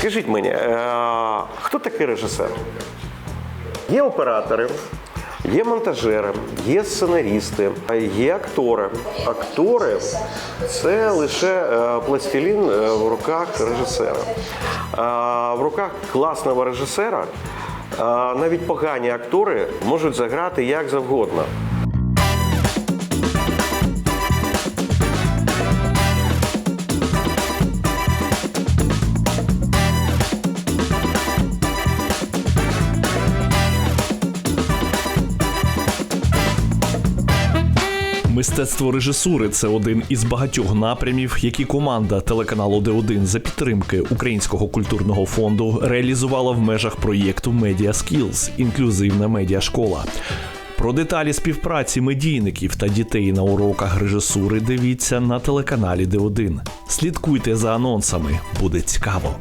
Скажіть мені, е, хто такий режисер? Є оператори, є монтажери, є сценарісти, є актори. Актори це лише е, пластилін е, в руках режисера. В руках класного режисера навіть погані актори можуть заграти як завгодно. Мистецтво режисури це один із багатьох напрямів, які команда телеканалу Д1 за підтримки Українського культурного фонду реалізувала в межах проєкту Media Skills – інклюзивна медіашкола. Про деталі співпраці медійників та дітей на уроках режисури дивіться на телеканалі Д1. Слідкуйте за анонсами, буде цікаво.